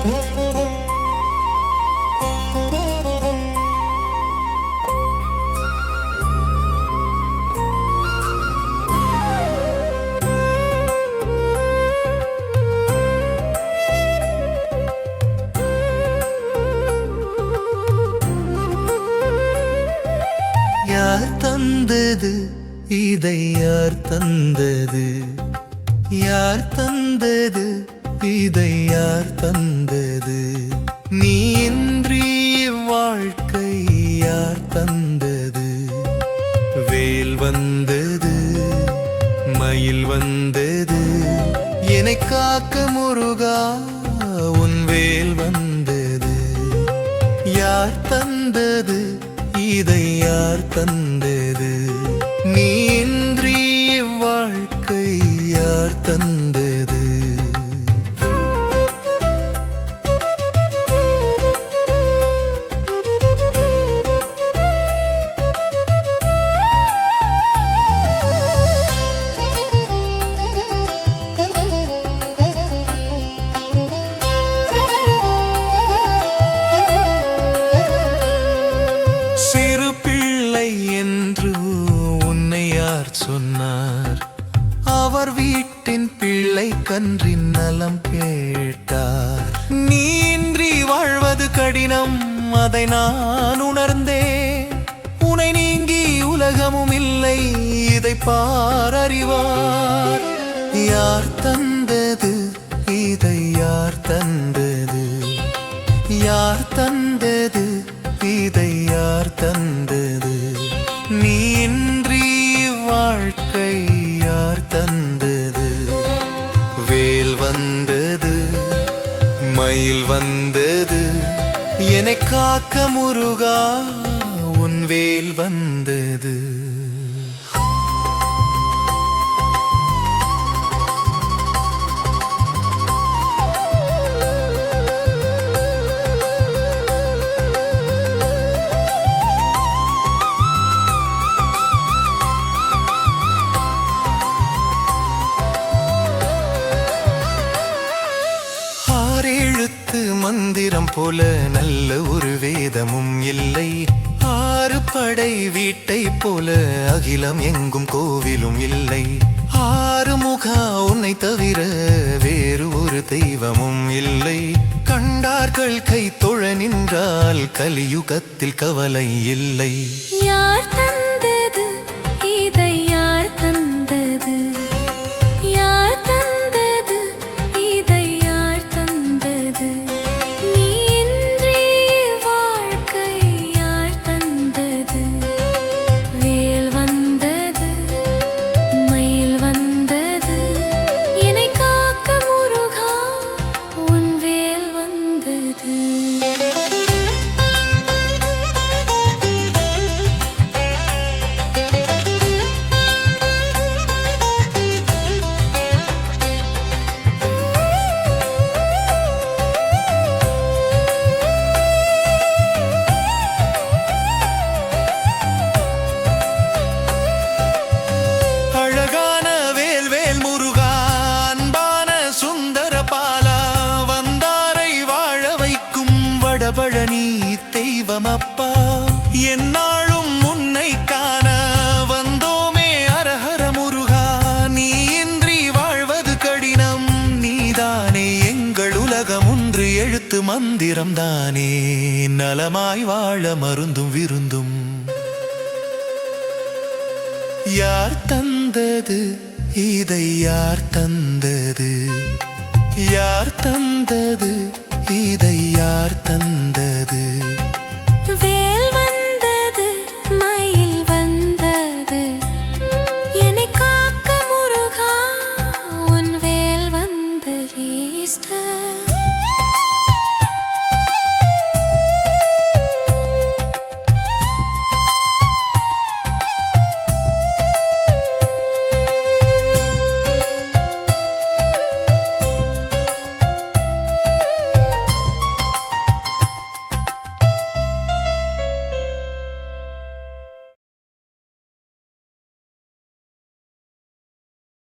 யார் தந்தது? இதை யார் தந்தது? யார் தந்தது? இதை யார் தந்தது? நீ இன்றி வாழ்க்கை யார் தந்தது? வேல் வந்தது மயில் வந்தது என்னை காக்க முருகா உன் வேல் வந்தது. யார் தந்தது? இதை யார் தந்தது? நீ இன்றி வாழ்க்கை யார் தந்தது? உன்னை சொன்னார். அவர் வீட்டின் பிள்ளை கன்றின் நலம் கேட்டார். நீ இன்றி வாழ்வது கடினம் அதை நான் உணர்ந்தேன். உனை நீங்கி உலகமும் இல்லை இதை பார் அறிவார். யார் தந்தது? இதை யார் தந்தது? யார் தந்தது? இதை யார் தந்தது? மயில் வந்தது. என காக்க முருகா உன் வேல் வந்தது. மந்திரம் போல நல்ல ஒரு வேதமும் இல்லை. ஆறு படை வீட்டை போல அகிலம் எங்கும் கோவிலும் இல்லை. ஆறு முகா உன்னை தவிர வேறு ஒரு தெய்வமும் இல்லை. கண்டார்கள் கை தொழ நின்றால் கலியுகத்தில் கவலை இல்லை. உலகம் ஒன்று எழுத்து மந்திரம் தானே. நலமாய் வாழ மருந்தும் விருந்தும். யார் தந்தது? இதை யார் தந்தது? யார் தந்தது? இதை யார் தந்தது?